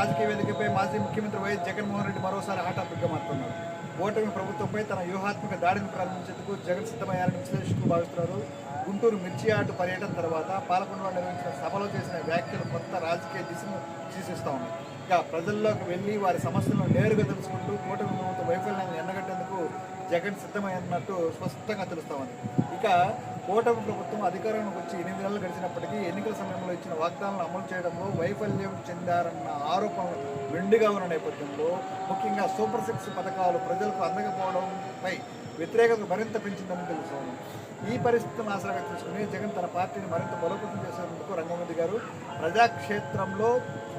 రాజకీయ వేదికపై మాజీ ముఖ్యమంత్రి వైఎస్ జగన్మోహన్ రెడ్డి మరోసారి హాట్ మారుతున్నారు ఓటమి ప్రభుత్వంపై తన వ్యూహాత్మక దాడిని ప్రారంభించేందుకు జగన్ సిద్ధమయ్యారని విశ్లేషకులు భావిస్తున్నారు. గుంటూరు మిర్చి ఆటు పర్యటన తర్వాత పాలకొండలో నిర్వహించిన సభలో చేసిన వ్యాఖ్యలు కొత్త రాజకీయ దిశను సూచిస్తూ ఉన్నాయి ఇక ప్రజల్లోకి వెళ్ళి వారి సమస్యలను నేరుగా తెలుసుకుంటూ కూటమి ప్రభుత్వ వైఫల్యాన్ని ఎండగట్టేందుకు జగన్ సిద్ధమైనట్టు స్పష్టంగా తెలుస్తామని ఇక కూటమి ప్రభుత్వం అధికారంలోకి వచ్చి ఎనిమిది నెలలు గడిచినప్పటికీ ఎన్నికల సమయంలో ఇచ్చిన వాగ్దానాలను అమలు చేయడంలో వైఫల్యం చెందారన్న ఆరోపణలు మెండుగా ఉన్న నేపథ్యంలో ముఖ్యంగా సూపర్ సిక్స్ పథకాలు ప్రజలకు అందకపోవడంపై వ్యతిరేకత మరింత పెంచిందని తెలుస్తోంది. ఈ పరిస్థితిని ఆసరాగా తీసుకుని జగన్ తన పార్టీని మరింత బలోపేతం చేసేందుకు రంగమూర్తి గారు ప్రజాక్షేత్రంలో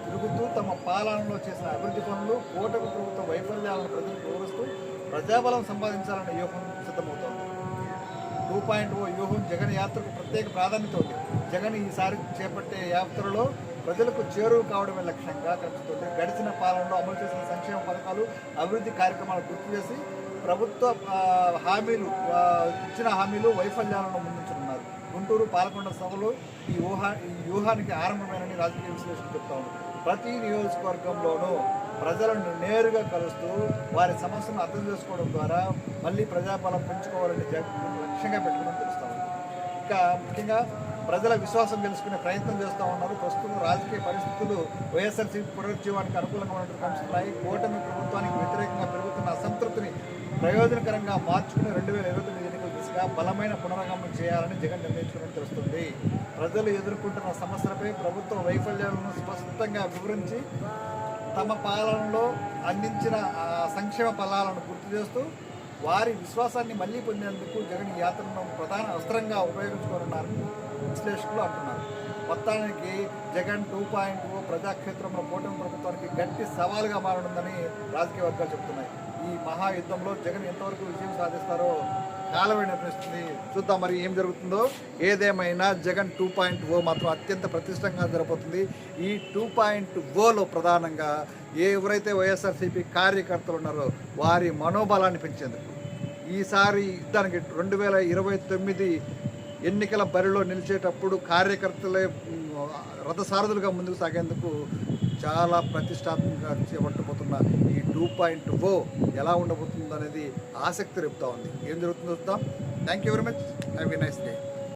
తిరుగుతూ తమ పాలనలో చేసిన అభివృద్ధి పనులు కూటమి ప్రభుత్వ వైఫల్యాలను ప్రజలకు వివరిస్తూ ప్రజాబలం సంపాదించాలనే వ్యూహం సిద్ధమవుతోంది. టూ పాయింట్ ఓ వ్యూహం జగన్ యాత్రకు ప్రత్యేక ప్రాధాన్యత ఉంది. జగన్ ఈసారి చేపట్టే యాత్రలో ప్రజలకు చేరువు కావడమే లక్ష్యంగా కలుపుతుంది గడిచిన పాలనలో అమలు చేసిన సంక్షేమ పథకాలు అభివృద్ధి కార్యక్రమాలు గుర్తు చేసి ప్రభుత్వ హామీలు ఇచ్చిన హామీలు వైఫల్యాలను ముందుంచనున్నారు. గుంటూరు పాలకొండ సభలో ఈ ఊహ ఈ వ్యూహానికి ఆరంభమైనని రాజకీయ విశ్లేషకులు చెప్తా ఉన్నారు. ప్రతి నియోజకవర్గంలోనూ ప్రజలను నేరుగా కలుస్తూ వారి సమస్యను అర్థం చేసుకోవడం ద్వారా మళ్ళీ ప్రజాపాలన పెంచుకోవాలని జగన్ లక్ష్యంగా పెట్టుకుని తెలుస్తా ఉంది. ఇంకా ముఖ్యంగా ప్రజల విశ్వాసం తెలుసుకునే ప్రయత్నం చేస్తూ ఉన్నారు. ప్రస్తుతం రాజకీయ పరిస్థితులు వైఎస్ఆర్సీపీ పునరుజ్జీవానికి అనుకూలంగా ఉన్నట్టు కనిపిస్తున్నాయి కూటమి ప్రభుత్వానికి వ్యతిరేకంగా పెరుగుతున్న అసంతృప్తిని ప్రయోజనకరంగా మార్చుకుని రెండు వేల ఇరవై తొమ్మిది ఎన్నికల దిశగా బలమైన పునరాగమనం చేయాలని జగన్ నిర్ణయించుకున్నట్టు తెలుస్తుంది. ప్రజలు ఎదుర్కొంటున్న సమస్యలపై ప్రభుత్వ వైఫల్యాలను స్పష్టంగా వివరించి తమ పాలనలో అందించిన సంక్షేమ ఫలాలను గుర్తు చేస్తూ వారి విశ్వాసాన్ని మళ్ళీ పొందేందుకు జగన్ ఈ యాత్రను ప్రధాన అస్త్రంగా ఉపయోగించుకోనున్నారని విశ్లేషకులు అంటున్నారు. మొత్తానికి జగన్ టూ పాయింట్ ప్రజాక్షేత్రంలో కూటమి ప్రభుత్వానికి గట్టి సవాలుగా మారనుందని రాజకీయ వర్గాలు చెబుతున్నాయి. ఈ మహాయుద్ధంలో జగన్ ఎంతవరకు విజయం సాధిస్తారో కాలం నిర్ణయిస్తుంది చూద్దాం మరి ఏం జరుగుతుందో. ఏదేమైనా జగన్ టూ పాయింట్ ఓ మాత్రం అత్యంత ప్రతిష్టంగా జరగబోతుంది ఈ టూ పాయింట్ ఓలో ప్రధానంగా ఏ ఎవరైతే వైఎస్ఆర్సీపీ కార్యకర్తలు ఉన్నారో వారి మనోబలాన్ని పెంచేందుకు. ఈసారి యుద్ధానికి రెండు వేల ఇరవై తొమ్మిది ఎన్నికల బరిలో నిలిచేటప్పుడు కార్యకర్తలే రథసారథులుగా ముందుకు సాగేందుకు చాలా ప్రతిష్టాత్మకంగా చేపట్టబోతున్న ఈ టూ పాయింట్ ఓ ఎలా ఉండబోతుందో అనేది ఆసక్తి రేపుతూ ఉంది. ఏం జరుగుతుందో చూద్దాం. Thank you very much have a nice day